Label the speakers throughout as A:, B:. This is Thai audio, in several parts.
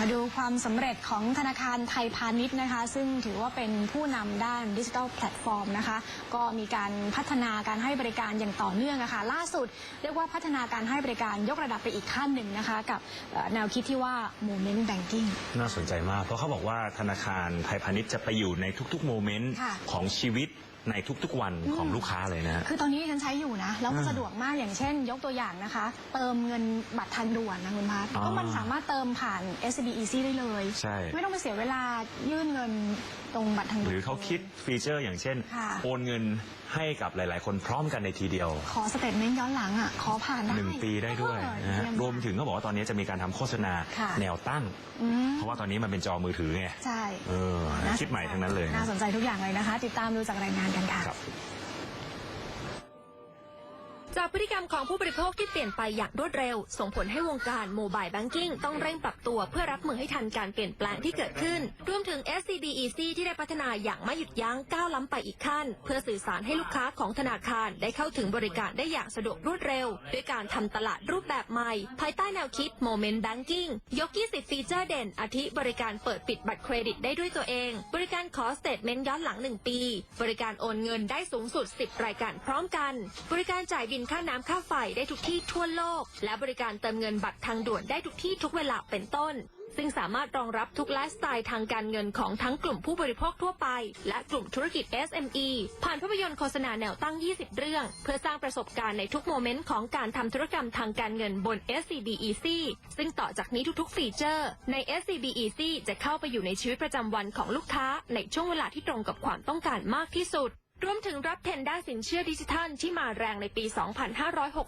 A: มาดูความสำเร็จของธนาคารไทยพาณิชย์นะคะ ซึ่งถือว่าเป็นผู้นำด้านดิจิทัลแพลตฟอร์มนะคะ ก็มีการพัฒนาการให้บริการอย่างต่อเนื่องนะคะล่าสุดเรียกว่าพัฒนาการให้บริการยกระดับไปอีกขั้นหนึ่งนะคะ กับเอ่อแนวคิดที่ว่า Moment Banking
B: น่าสนใจมาก เพราะเขาบอกว่าธนาคารไทยพาณิชย์จะไปอยู่ในทุกๆโมเมนต์
A: ค่ะ
B: ของชีวิตในทุกๆวันของลูกค้าเลยนะฮะ
A: คือตอนนี้ฉันใช้อยู่นะ แล้วมัน
B: อ่า
A: สะดวกมากอย่างเช่น ยกตัวอย่างนะคะ เติมเงินบัตรทางด่วนนะคุณพัฒ
B: อ๋อ
A: ก็มันสามารถเติมผ่าน SCB Easy ได้เลย
B: ใช่
A: ไม่ต้องไปเสียเวลายื่นเงินตรงบัตรทางด่วน
B: หรือเขาคิดฟีเจอร์อย่างเช่น
A: ค่ะ
B: โอนเงินให้กับหลาย ๆ คนพร้อมกันในทีเดียว
A: ขอสเตทเมนต์ย้อนหลังอะ ขอผ่านได้
B: หนึ่งปีได้ด้วย
A: เออ
B: นะฮะ
A: เยี่ย
B: รวมถึงก็บอกว่าตอนนี้จะมีการทำโฆษณา
A: ค่ะ
B: แนวตั้ง
A: อืม
B: เพราะว่าตอนนี้มันเป็นจอมือถือไง
A: ใช่
B: เออ
A: น่าสนใจ
B: คิดใหม่ทั้งนั้นเลย
A: น่าสนใจทุกอย่างเลยนะคะ ติดตามดูจากรายงานกันค่ะ
B: ครับ
C: จากพฤติกรรมของผู้บริโภคที่เปลี่ยนไปอย่างรวดเร็ว ส่งผลให้วงการโมบายแบงกิ้งต้องเร่งปรับตัวเพื่อรับมือให้ทันการเปลี่ยนแปลงที่เกิดขึ้น รวมถึง SCB Easy ที่ได้พัฒนาอย่างไม่หยุดยั้งก้าวล้ำไปอีกขั้น เพื่อสื่อสารให้ลูกค้าของธนาคารได้เข้าถึงบริการได้อย่างสะดวกรวดเร็ว ด้วยการทำตลาดรูปแบบใหม่ ภายใต้แนวคิด Moment Banking ยก 20 ฟีเจอร์เด่น อาทิบริการเปิดปิดบัตรเครดิตได้ด้วยตัวเอง บริการขอสเตทเมนต์ย้อนหลัง 1 ปี บริการโอนเงินได้สูงสุด 10 รายการพร้อมกัน บริการจ่ายบินค่าน้ำค่าไฟได้ทุกที่ทั่วโลก และบริการเติมเงินบัตรทางด่วนได้ทุกที่ทุกเวลาเป็นต้น ซึ่งสามารถรองรับทุกไลฟ์สไตล์ทางการเงินของทั้งกลุ่มผู้บริโภคทั่วไป และกลุ่มธุรกิจ SME ผ่านภาพยนตร์โฆษณาแนวตั้ง 20 เรื่อง เพื่อสร้างประสบการณ์ในทุกโมเมนต์ของการทำธุรกรรมทางการเงินบน SCB Easy ซึ่งต่อจากนี้ทุกๆ ฟีเจอร์ ใน SCB Easy จะเข้าไปอยู่ในชีวิตประจำวันของลูกค้าในช่วงเวลาที่ตรงกับความต้องการมากที่สุด รวมถึงรับเทรนด์ด้านสินเชื่อดิจิทัล ที่มาแรงในปี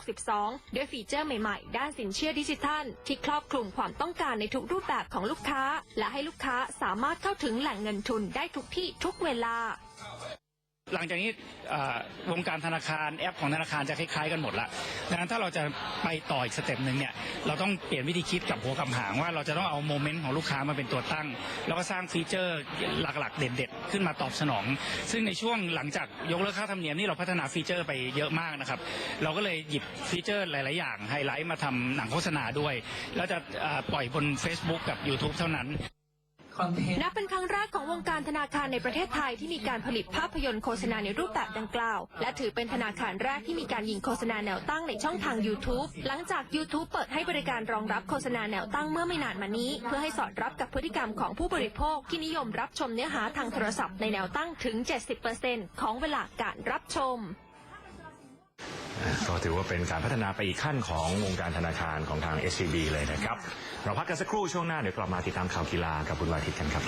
C: 2562 ด้วยฟีเจอร์ใหม่ๆ ด้านสินเชื่อดิจิทัล ที่ครอบคลุมความต้องการในทุกรูปแบบของลูกค้า และให้ลูกค้าสามารถเข้าถึงแหล่งเงินทุนได้ทุกที่ทุกเวลา
D: หลังจากนี้วงการธนาคารแอปของธนาคารจะคล้ายๆกันหมดละดังนั้นถ้าเราจะไปต่ออีกสเต็ปหนึ่งเนี่ยเราต้องเปลี่ยนวิธีคิดกับหัวกับหางว่าเราจะต้องเอาโมเมนต์ของลูกค้ามาเป็นตัวตั้ง แล้วก็สร้างฟีเจอร์หลักๆ เด็ดๆ ขึ้นมาตอบสนอง ซึ่งในช่วงหลังจากยกเลิกค่าธรรมเนียมนี่เราพัฒนาฟีเจอร์ไปเยอะมากนะครับเราก็เลยหยิบฟีเจอร์หลาย ๆ อย่างไฮไลท์มาทำหนังโฆษณาด้วยแล้วจะปล่อยบน Facebook กับ YouTube เท่านั้น
C: นับเป็นครั้งแรกของวงการธนาคารในประเทศไทยที่มีการผลิตภาพยนตร์โฆษณาในรูปแบบดังกล่าว และถือเป็นธนาคารแรกที่มีการยิงโฆษณาแนวตั้งในช่องทาง YouTube หลังจาก YouTube เปิดให้บริการรองรับโฆษณาแนวตั้งเมื่อไม่นานมานี้ เพื่อให้สอดรับกับพฤติกรรมของผู้บริโภคที่นิยมรับชมเนื้อหาทางโทรศัพท์ในแนวตั้งถึง 70%ของเวลาการรับชม
B: ก็ถือว่าเป็นการพัฒนาไปอีกขั้นของวงการธนาคารของทาง SCB เลยนะครับ เราพักกันสักครู่ช่วงหน้าเดี๋ยวกลับมาติดตามข่าวกีฬากับคุณวาทิตกันครับ